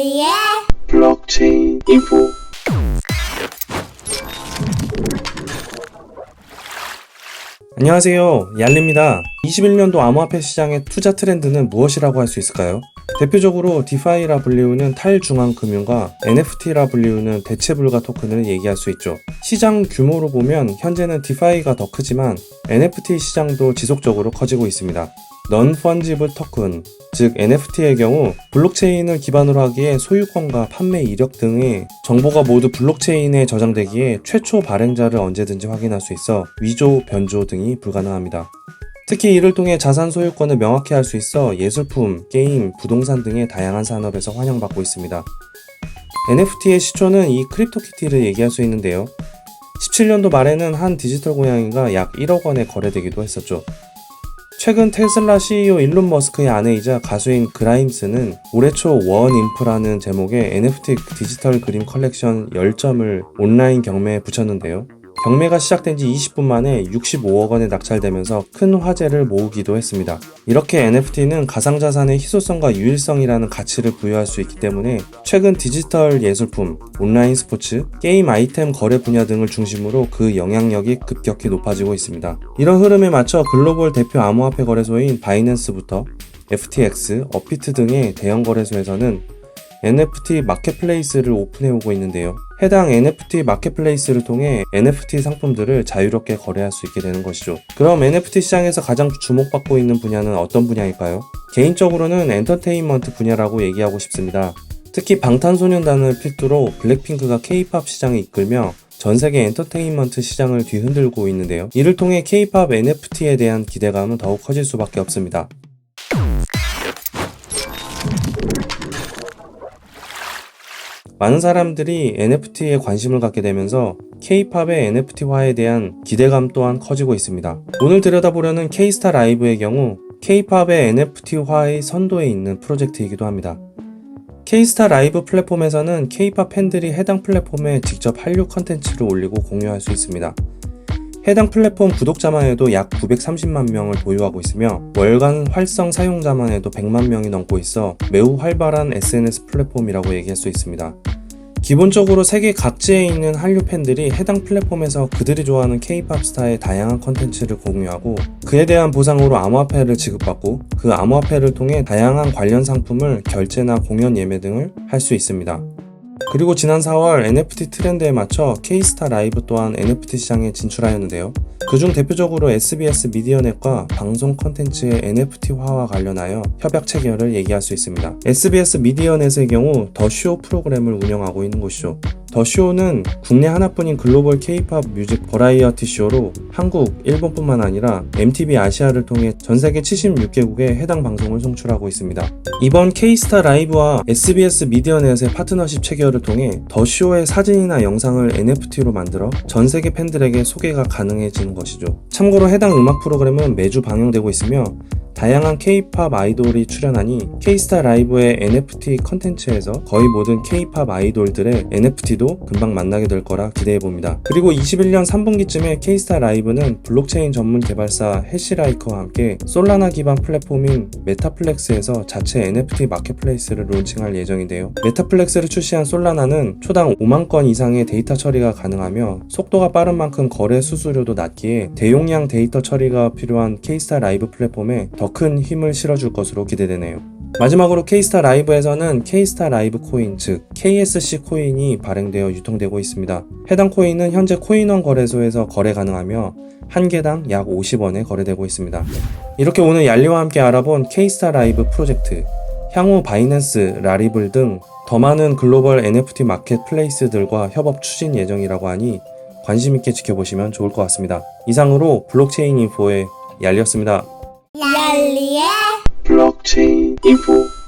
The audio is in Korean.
얄리의 블록체인 인포 안녕하세요. 얄리입니다. 21년도 암호화폐 시장의 투자 트렌드는 무엇이라고 할 수 있을까요? 대표적으로 디파이라 불리우는 탈중앙 금융과 NFT라 불리우는 대체 불가 토큰을 얘기할 수 있죠. 시장 규모로 보면 현재는 디파이가 더 크지만 NFT 시장도 지속적으로 커지고 있습니다. 넌 펀지블 토큰, 즉 NFT의 경우 블록체인을 기반으로 하기에 소유권과 판매 이력 등의 정보가 모두 블록체인에 저장되기에 최초 발행자를 언제든지 확인할 수 있어 위조, 변조 등이 불가능합니다. 특히 이를 통해 자산 소유권을 명확히 할 수 있어 예술품, 게임, 부동산 등의 다양한 산업에서 환영받고 있습니다. NFT의 시초는 이 크립토키티를 얘기할 수 있는데요. 17년도 말에는 한 디지털 고양이가 약 1억 원에 거래되기도 했었죠. 최근 테슬라 CEO 일론 머스크의 아내이자 가수인 그라임스는 올해 초 원 인프라는 제목의 NFT 디지털 그림 컬렉션 10점을 온라인 경매에 붙였는데요. 경매가 시작된 지 20분 만에 65억 원에 낙찰되면서 큰 화제를 모으기도 했습니다. 이렇게 NFT는 가상자산의 희소성과 유일성이라는 가치를 부여할 수 있기 때문에 최근 디지털 예술품, 온라인 스포츠, 게임 아이템 거래 분야 등을 중심으로 그 영향력이 급격히 높아지고 있습니다. 이런 흐름에 맞춰 글로벌 대표 암호화폐 거래소인 바이낸스부터 FTX, 업비트 등의 대형 거래소에서는 NFT 마켓플레이스를 오픈해오고 있는데요. 해당 NFT 마켓플레이스를 통해 NFT 상품들을 자유롭게 거래할 수 있게 되는 것이죠. 그럼 NFT 시장에서 가장 주목받고 있는 분야는 어떤 분야일까요? 개인적으로는 엔터테인먼트 분야라고 얘기하고 싶습니다. 특히 방탄소년단을 필두로 블랙핑크가 K-팝 시장을 이끌며 전 세계 엔터테인먼트 시장을 뒤흔들고 있는데요. 이를 통해 K-팝 NFT에 대한 기대감은 더욱 커질 수밖에 없습니다. 많은 사람들이 NFT에 관심을 갖게 되면서 K-팝의 NFT화에 대한 기대감 또한 커지고 있습니다. 오늘 들여다보려는 K-스타 라이브의 경우 K-팝의 NFT화의 선도에 있는 프로젝트이기도 합니다. K-스타 라이브 플랫폼에서는 K-팝 팬들이 해당 플랫폼에 직접 한류 컨텐츠를 올리고 공유할 수 있습니다. 해당 플랫폼 구독자만 해도 약 930만 명을 보유하고 있으며 월간 활성 사용자만 해도 100만 명이 넘고 있어 매우 활발한 SNS 플랫폼이라고 얘기할 수 있습니다. 기본적으로 세계 각지에 있는 한류 팬들이 해당 플랫폼에서 그들이 좋아하는 K-팝 스타의 다양한 컨텐츠를 공유하고 그에 대한 보상으로 암호화폐를 지급받고 그 암호화폐를 통해 다양한 관련 상품을 결제나 공연 예매 등을 할 수 있습니다. 그리고 지난 4월 NFT 트렌드에 맞춰 K-스타 라이브 또한 NFT 시장에 진출하였는데요. 그중 대표적으로 SBS 미디어넷과 방송 콘텐츠의 NFT화와 관련하여 협약 체결을 얘기할 수 있습니다. SBS 미디어넷의 경우 더쇼 프로그램을 운영하고 있는 곳이죠. 더쇼는 국내 하나뿐인 글로벌 K-팝 뮤직 버라이어티 쇼로 한국, 일본뿐만 아니라 MTV 아시아를 통해 전 세계 76개국에 해당 방송을 송출하고 있습니다. 이번 K-스타 라이브와 SBS 미디어넷의 파트너십 체결을 통해 더 쇼의 사진이나 영상을 NFT로 만들어 전 세계 팬들에게 소개가 가능해지는 것이죠. 참고로 해당 음악 프로그램은 매주 방영되고 있으며 다양한 K-팝 아이돌이 출연하니 K-스타 라이브의 NFT 컨텐츠에서 거의 모든 K-팝 아이돌들의 NFT도 금방 만나게 될 거라 기대해 봅니다. 그리고 21년 3분기쯤에 K-스타 라이브는 블록체인 전문 개발사 해시라이커와 함께 솔라나 기반 플랫폼인 메타플렉스에서 자체 NFT 마켓플레이스를 론칭할 예정인데요. 메타플렉스를 출시한 솔라나는 초당 5만 건 이상의 데이터 처리가 가능하며 속도가 빠른 만큼 거래 수수료도 낮기에 대용량 데이터 처리가 필요한 K-스타 라이브 플랫폼에 더 큰 힘을 실어줄 것으로 기대되네요. 마지막으로 K-스타 라이브에서는 K-스타 라이브 코인, 즉 KSC 코인이 발행되어 유통되고 있습니다. 해당 코인은 현재 코인원 거래소에서 거래 가능하며 한 개당 약 50원에 거래되고 있습니다. 이렇게 오늘 얄리와 함께 알아본 K-스타 라이브 프로젝트, 향후 바이낸스, 라리블 등 더 많은 글로벌 NFT 마켓플레이스들과 협업 추진 예정이라고 하니 관심 있게 지켜보시면 좋을 것 같습니다. 이상으로 블록체인 인포의 얄리였습니다. 얄리의 블록체인 인포